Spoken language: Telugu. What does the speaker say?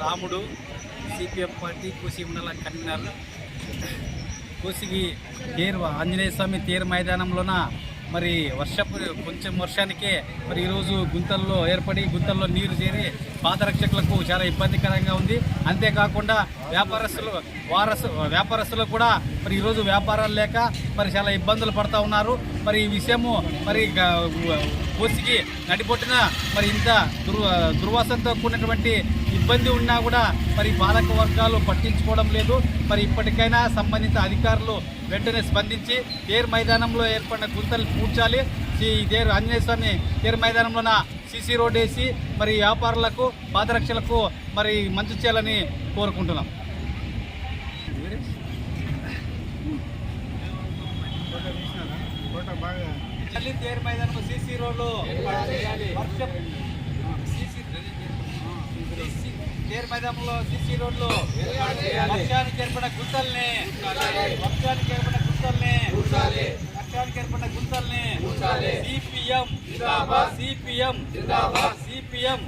రాముడు సిపిఎం పార్టీ కోసి మండల కన్వీనర్. కోసిగి తేరు ఆంజనేయ స్వామి తేరు మైదానంలోన మరి వర్షపు కొంచెం వర్షానికే మరి ఈరోజు గుంతల్లో ఏర్పడి గుంతల్లో నీరు చేరి పాదరక్షకులకు చాలా ఇబ్బందికరంగా ఉంది అంతేకాకుండా వ్యాపారస్తులు వారసు వ్యాపారస్తులు కూడా మరి ఈరోజు వ్యాపారాలు లేక మరి చాలా ఇబ్బందులు పడుతూ ఉన్నారు మరి ఈ విషయము మరి గ- కోసికి నడిపొట్టిన మరి ఇంత దుర్ దుర్వాసనతో కూడినటువంటి ఇబ్బంది ఉన్నా కూడా మరి పాలక వర్గాలు పట్టించుకోవడం లేదు. మరి ఇప్పటికైనా సంబంధిత అధికారులు వెంటనే స్పందించి తేరు మైదానంలో ఏర్పడిన గుంతలు పూడ్చాలి. తేరు ఆంజనేయ స్వామి తేరు మైదానంలోన సీసీ రోడ్ వేసి మరి వ్యాపారులకు పాదరక్షలకు మరి మంచి చేయాలని కోరుకుంటున్నాం. తేరు మైదానం సీసీ రోడ్లు సీసీ తేరు మైదానంలో సీసీ రోడ్లు వర్షానికి ఏర్పడిన గుంతల్ని వర్షానికి ఏర్పడిన గుంతల్ని వర్షానికి ఏర్పడిన గుంతల్ని సిపిఎం సిపిఎం సిపిఎం